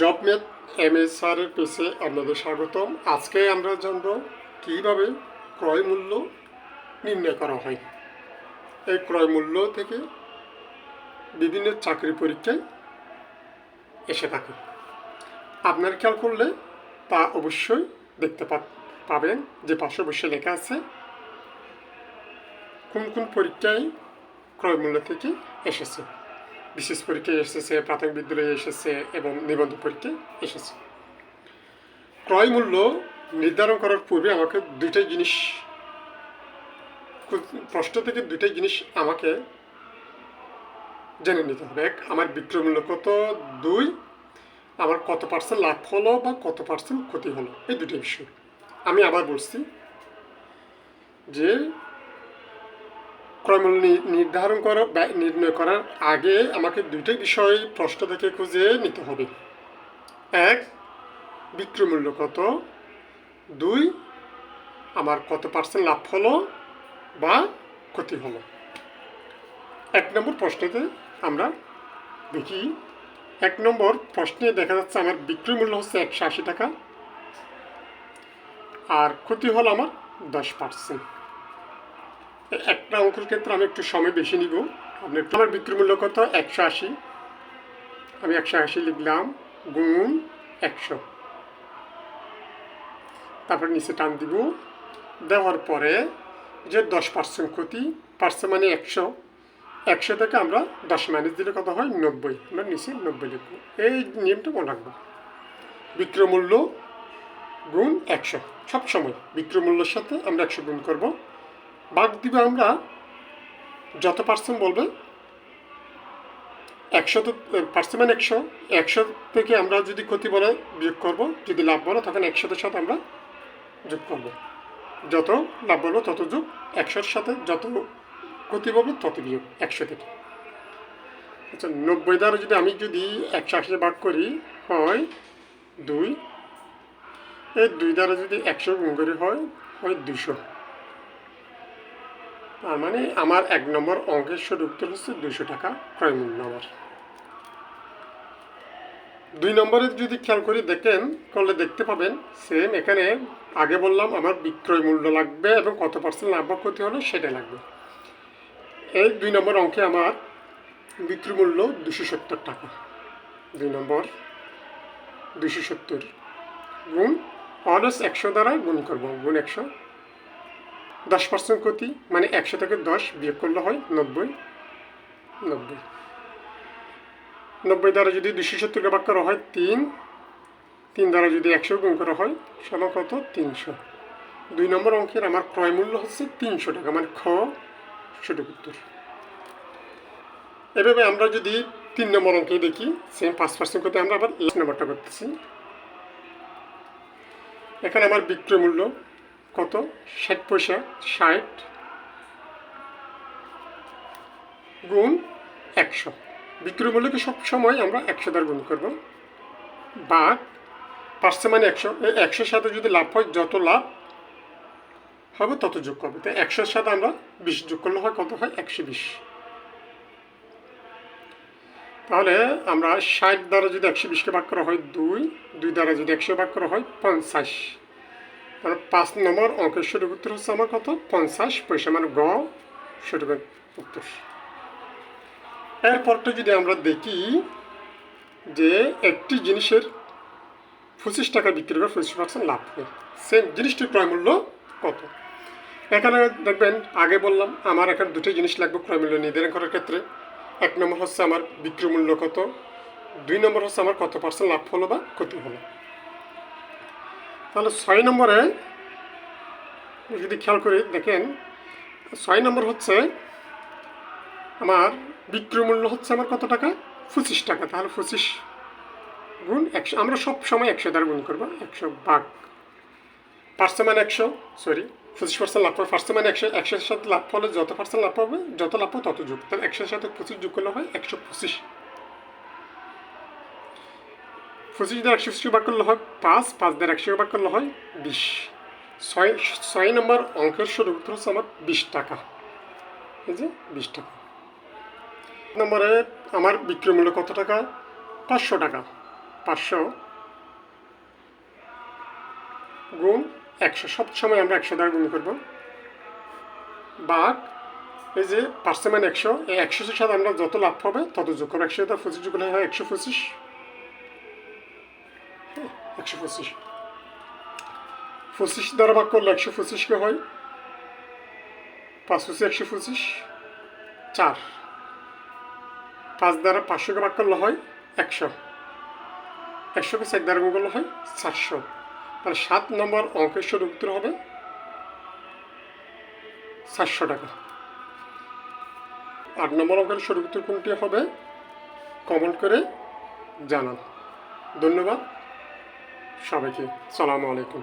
Job মেট M S স্যারের পেছে আপনাদের স্বাগতম। আজকে আমরা জানব কীভাবে ক্রয় মূল্য নির্ণয় করা হয়। এই ক্রয় মূল্য থেকে বিভিন্ন চাকরি পরীক্ষায় এসে থাকে আপনার খেয়াল করলে তা অবশ্যই দেখতে পাবেন। যে পাশে অবশ্যই লেখা আছে, কোন কোন পরীক্ষায় ক্রয় মূল্য থেকে এসেছে। বিশেষ পরীক্ষায় এসেছে, প্রাথমিক বিদ্যালয়ে এসেছে এবং নিবন্ধ পরীক্ষায় এসেছে। ক্রয় মূল্য নির্ধারণ করার পূর্বে আমাকে দুইটাই জিনিস প্রশ্ন থেকে দুইটাই জিনিস আমাকে জেনে নিতে হবে। এক, আমার বিক্রয় মূল্য কত? দুই, আমার কত পার্সেন্ট লাভ হলো বা কত পার্সেন্ট ক্ষতি হলো? এই দুটো বিষয়। আমি আবার বলছি যে নি- নির্ধারণ করা বা নির্ণয় করার আগে আমাকে দুইটা বিষয় প্রশ্ন থেকে খুঁজে নিতে হবে। এক বিক্রয় মূল্য কত? দুই, আমার কত পার্সেন্ট লাভ হলো বা ক্ষতি হলো? এক নম্বর প্রশ্নতে আমরা দেখি, এক নম্বর প্রশ্নে দেখা যাচ্ছে আমার বিক্রয় মূল্য হচ্ছে একশো আশি টাকা আর ক্ষতি হলো আমার দশ পার্সেন্ট একটা অঙ্কের ক্ষেত্রে আমি একটু সময় বেশি নিব। আপনি আমার বিক্রি মূল্য কত? একশো আশি। আমি একশো আশি লিখলাম, গুণ একশো। তারপর নিচে টান দিব। দেওয়ার পরে যে দশ পার্সেন্ট ক্ষতি, পার্সেন্ট মানে একশো। একশো থেকে আমরা দশ মাইনাস দিলে কত হয়? নব্বই। আমরা নিচে নব্বই লিখব। এই নিয়মটা মনে রাখব। বিক্রয় মূল্য গুণ একশো। সবসময় বিক্রয় মূল্যের সাথে আমরা একশো গুণ করব। বাদ দিবে আমরা, যত পার্সেন্ট বলবে, একশো তো পার্সেন্ট মানে একশো একশো থেকে আমরা যদি ক্ষতি বলে বিয়োগ করব, যদি লাভ বলো, তখন একশোর সাথে আমরা যোগ করব। যত লাভ বলব, তত যোগ, একশোর সাথে যত ক্ষতি বলব, তত বিয়োগ, একশো থেকে। আচ্ছা নব্বই দ্বারা যদি আমি যদি একশো আশি ভাগ করি, হয় দুই। এই দুই দ্বারা যদি একশো গুণ করি, হয় হয় দুশো মানে আমার এক নম্বর অঙ্কের সঠিক উত্তর হচ্ছে দুশো টাকা ক্রয় মূল্য আমার দুই নম্বরে যদি খেয়াল করে দেখেন, করলে দেখতে পাবেন সেম এখানে আগে বললাম আমার বিক্রয় মূল্য লাগবে এবং কত পার্সেন্ট লাভ ক্ষতি হলো সেটা লাগবে। এই দুই নম্বর অঙ্কে আমার বিক্রয় মূল্য দুশো সত্তর টাকা। দুই নম্বর দুশো সত্তর গুণ অলস একশো দ্বারা গুণ করব, গুণ একশো। দশ পার্সেন্ট ক্ষতি মানে একশো থেকে দশ বিয়োগ করলে হয় নব্বই নব্বই। নব্বই দ্বারা যদি দুশো সত্তরকে ভাগ করা হয় তিন তিন দ্বারা যদি একশো গুণ করা হয় সমান কত? তিনশো। দুই নম্বর অঙ্কের আমার ক্রয় মূল্য হচ্ছে তিনশো টাকা মানে খ সঠিক উত্তর। এভাবে আমরা যদি তিন নম্বর অঙ্কে দেখি সেম পাঁচ পার্সেন্ট করতে আমরা আবার লাস্ট নম্বরটা করতেছি। এখানে আমার বিক্রয় মূল্য কত? ষাট পয়সা, ষাট গুণ একশো। বিক্রয় মূল্যকে সবসময় আমরা একশো দ্বারা গুণ করব। বা পার্সে মানে একশো। এই একশোর সাথে যদি লাভ হয়, যত লাভ হবে তত যোগ করবে। তো একশোর সাথে আমরা বিশ যোগ করলে হয় কত? হয় একশো বিশ। তাহলে আমরা ষাট দ্বারা যদি একশো বিশকে ভাগ করা হয় দুই দুই দ্বারা যদি একশো ভাগ করা হয় পঞ্চাশ। মানে পাঁচ নম্বর অঙ্কের সঠিক উত্তর হচ্ছে আমার কত? পঞ্চাশ। পয়সা মানে গ সঠিক উত্তর। এরপরটা যদি আমরা দেখি যে একটি জিনিসের পঁচিশ টাকা বিক্রি করে পঁচিশ পার্সেন্ট লাভ হয়। সেম জিনিসটির ক্রয় মূল্য কত? এখানে দেখবেন, আগে বললাম, আমার এখানে দুটো জিনিস লাগবে ক্রয় মূল্য নির্ধারণ করার ক্ষেত্রে। এক নম্বর হচ্ছে আমার বিক্রয় মূল্য কত? দুই নম্বর হচ্ছে আমার কত পার্সেন্ট লাভ হলো বা ক্ষতি হলো? তাহলে ছয় নম্বরে যদি খেয়াল করে দেখেন, ছয় নম্বর হচ্ছে আমার বিক্রয় মূল্য হচ্ছে আমার কত টাকা? পঁচিশ টাকা। তাহলে পঁচিশ গুণ একশো, আমরা সব সময় একশো দ্বারা গুণ করব, একশো বাঘ পার্সে মানে একশো, সরি, পঁচিশ পার্সেন্ট লাভ পাবে পার্সে মানে একশো, একশোর সাথে লাভ হলে যত পার্সেন্ট লাভ পাবে যত লাভ পাবে তত যোগ তাহলে একশোর সাথে পঁচিশ যোগ করলে হয় একশো পঁচিশ। পঁচিশ দ্বারা একশো পঁচিশ ভাগ করলে হয়, পাঁচ পাঁচ দ্বারা একশো ভাগ করলে হয় বিশ। ছয় ছয় নম্বর অঙ্কের সঠিক উত্তর হচ্ছে আমার বিশ টাকা। এই যে বিশ টাকা। নম্বরে আমার বিক্রয় মূল্য কত টাকা? পাঁচশো টাকা। পাঁচশো গুণ একশো। সবসময় আমরা একশো দ্বারা গুণ করব। বাঘ, এই যে পাঁচশো মানে একশো, এই একশোর সাথে আমরা যত লাভ পাবে তত যোগ করব। একশো পঁচিশ যোগ হয় একশো পঁচিশ। একশো পঁচিশ। পঁচিশ দ্বারা ভাগ করলে একশো পঁচিশকে হয়? পাঁচ পঁচিশ একশো পঁচিশ, চার। পাঁচ দ্বারা পাঁচশোকে ভাগ করলে হয় একশো। একশোকে চার দ্বারা গুণ করলে হয় চারশো। তাহলে সাত নম্বর অঙ্কের সঠিক উত্তর হবে চারশো টাকা। আট নম্বর অঙ্কের সঠিক উত্তর কোনটি হবে? কমেন্ট করে জানান। ধন্যবাদ। সবাইকে। সালামু আলাইকুম।